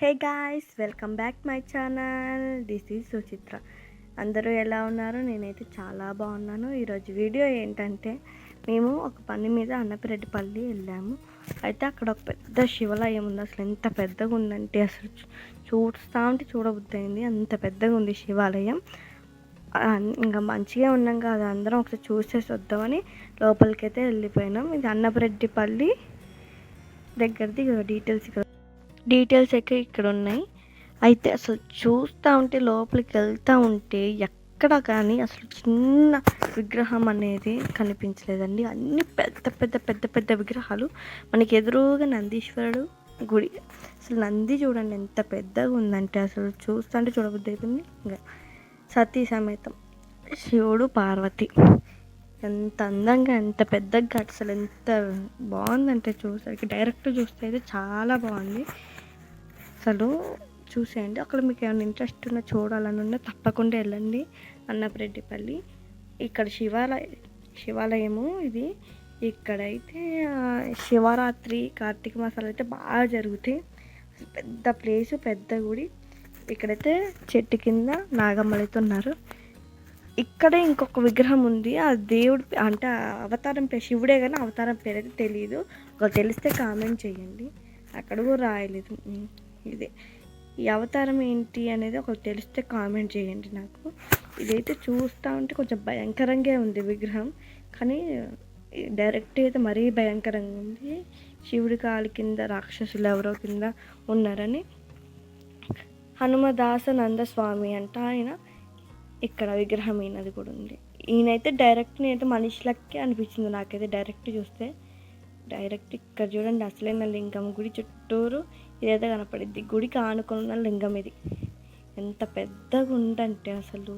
Hey guys welcome back my channel. This is Suchitra. అందరూ ఎలా ఉన్నారు? నేనైతే చాలా బాగున్నాను. ఈరోజు వీడియో ఏంటంటే మేము ఒక పని మీద అన్నపిరెడ్డిపల్లి వెళ్ళాము. అయితే అక్కడ ఒక పెద్ద శివాలయం ఉంది. అసలు ఎంత పెద్దగా ఉందంటే అసలు చూస్తా ఉంటే చూడబుద్దయింది అంత పెద్దగా ఉంది శివాలయం. ఇంకా మంచిగా ఉన్నాం కదా. అందరం ఒకసారి చూసేసి వద్దామని లోపలికైతే వెళ్ళిపోయినాం. ఇది అన్నపిరెడ్డిపల్లి దగ్గరది. డీటెయిల్స్ ఇక్కడ డీటెయిల్స్ అయితే ఇక్కడ ఉన్నాయి అయితే అసలు చూస్తూ ఉంటే లోపలికి వెళ్తూ ఉంటే ఎక్కడ కానీ అసలు చిన్న విగ్రహం అనేది కనిపించలేదండి. అన్ని పెద్ద పెద్ద పెద్ద పెద్ద విగ్రహాలు. మనకి ఎదురుగా నందీశ్వరుడు గుడి. అసలు నంది చూడండి ఎంత పెద్దగా ఉందంటే అసలు చూస్తుంటే చూడబుద్ధి అయిపోయింది. ఇంకా సతీ సమేతం. శివుడు పార్వతి. ఎంత అందంగా ఎంత పెద్దగా అసలు ఎంత బాగుందంటే చూసరికి డైరెక్ట్ చూస్తే అయితే చాలా బాగుంది. అసలు చూసేయండి. అక్కడ మీకు ఏమైనా ఇంట్రెస్ట్ ఉన్న చూడాలని ఉన్నా తప్పకుండా వెళ్ళండి అన్నప్రెడ్డిపల్లి. ఇక్కడ శివాలయ శివాలయము ఇది. ఇక్కడైతే శివరాత్రి కార్తీక మాసాలు అయితే బాగా జరుగుతాయి. పెద్ద ప్లేసు పెద్ద గుడి. ఇక్కడైతే చెట్టు కింద నాగమ్మలైతే ఉన్నారు. ఇక్కడే ఇంకొక విగ్రహం ఉంది. ఆ దేవుడు అంటే అవతారం పేరు శివుడే కానీ అవతారం పేరు అయితే తెలియదు ఒకవేళ తెలిస్తే కామెంట్ చేయండి. అక్కడ కూడా రాయలేదు. ఇది. ఈ అవతారం ఏంటి అనేది ఒకరు తెలిస్తే కామెంట్ చేయండి నాకు. ఇదైతే చూస్తూ ఉంటే కొంచెం భయంకరంగా ఉంది విగ్రహం. కానీ డైరెక్ట్ అయితే మరీ భయంకరంగా ఉంది. శివుడి కాలి కింద రాక్షసులు ఎవరో కింద ఉన్నారని. హనుమదాసనంద స్వామి అంట ఆయన ఇక్కడ విగ్రహం ఈయనది కూడా ఉంది. ఈయనైతే డైరెక్ట్ నేనైతే మనిషిలకే అనిపించింది నాకైతే డైరెక్ట్ చూస్తే. డైరెక్ట్ ఇక్కడ చూడండి అసలైన లింగం గుడి చుట్టూరు ఇదైతే కనపడిద్ది. గుడికి ఆనుకున్న లింగం ఇది. ఎంత పెద్దగా ఉందంటే అసలు.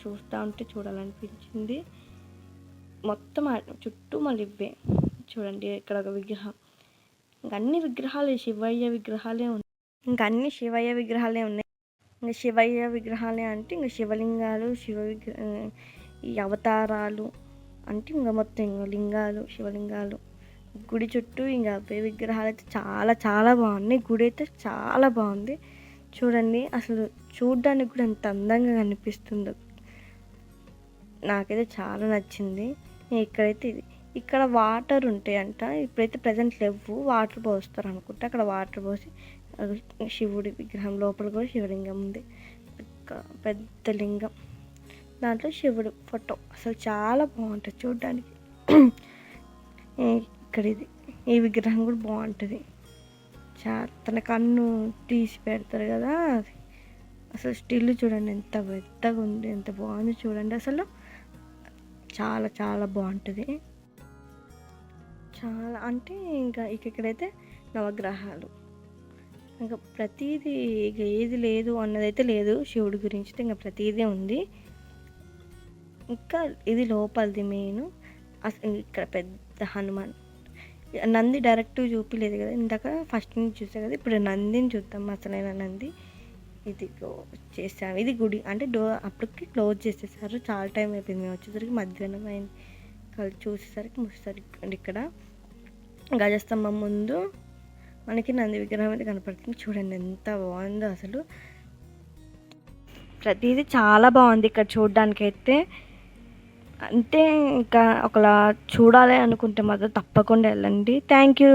చూస్తూ ఉంటే చూడాలనిపించింది. మొత్తం చుట్టూ మళ్ళీ ఇవే. చూడండి ఇక్కడ ఒక విగ్రహం. ఇంక అన్ని విగ్రహాలు శివయ్య విగ్రహాలే ఉన్నాయి ఇంకా అన్ని శివయ్య విగ్రహాలే ఉన్నాయి. ఇంకా శివయ్య విగ్రహాలే అంటే ఇంకా శివలింగాలు శివ విగ్ర ఈ అవతారాలు అంటే ఇంకా మొత్తం ఇంకా లింగాలు శివలింగాలు. గుడి చుట్టూ ఇంకా అవే విగ్రహాలు అయితే చాలా చాలా బాగున్నాయి. గుడి అయితే చాలా బాగుంది. చూడండి అసలు చూడడానికి కూడా ఎంత అందంగా కనిపిస్తుందో. నాకైతే చాలా నచ్చింది. ఇక్కడైతే ఇది ఇక్కడ వాటర్ ఉంటాయంట. ఇప్పుడైతే ప్రజెంట్ లేవు. వాటర్ పోస్తారు అనుకుంటా. అక్కడ వాటర్ పోసి శివుడి విగ్రహం లోపల కూడా శివలింగం ఉంది. పెద్ద- పెద్ద లింగం. దాంట్లో శివుడు ఫోటో. అసలు చాలా బాగుంటుంది చూడడానికి. ఇక్కడ ఇది ఈ విగ్రహం కూడా బాగుంటుంది. చాలా తన కన్ను తీసి పెడతారు కదా అసలు స్టిల్ చూడండి ఎంత పెద్దగా ఉంది ఎంత బాగుంది చూడండి. అసలు చాలా చాలా బాగుంటుంది. చాలా అంటే ఇంకా ఇక ఇక్కడైతే నవగ్రహాలు. ఇంకా ప్రతిదీ ఇక ఏది లేదు అన్నదైతే లేదు శివుడి గురించి అయితే ఇంకా ప్రతిదీ ఉంది. ఇంకా ఇది లోపలిది మెయిన్ అసలు ఇక్కడ పెద్ద హనుమాన్ నంది డైరెక్ట్ చూపిలేదు కదా ఇందాక ఫస్ట్ నుంచి చూసా కదా ఇప్పుడు నందిని చూద్దాం అసలైన నంది. ఇది చేసాము ఇది గుడి అంటే డో అప్పటికి క్లోజ్ చేసేసారు. చాలా టైం అయిపోయింది. మేము వచ్చేసరికి మధ్యాహ్నం అయింది. కలిసి చూసేసరికి ముసేసరికి ఇక్కడ గజస్తంభం ముందు మనకి నంది విగ్రహం అయితే కనపడుతుంది. చూడండి ఎంత బాగుందో అసలు. ప్రతిదీ చాలా బాగుంది ఇక్కడ చూడడానికైతే. అయితే అంటే ఇంకా ఒకలా చూడాలి అనుకుంటే మాత్రం తప్పకుండా వెళ్ళండి. Thank you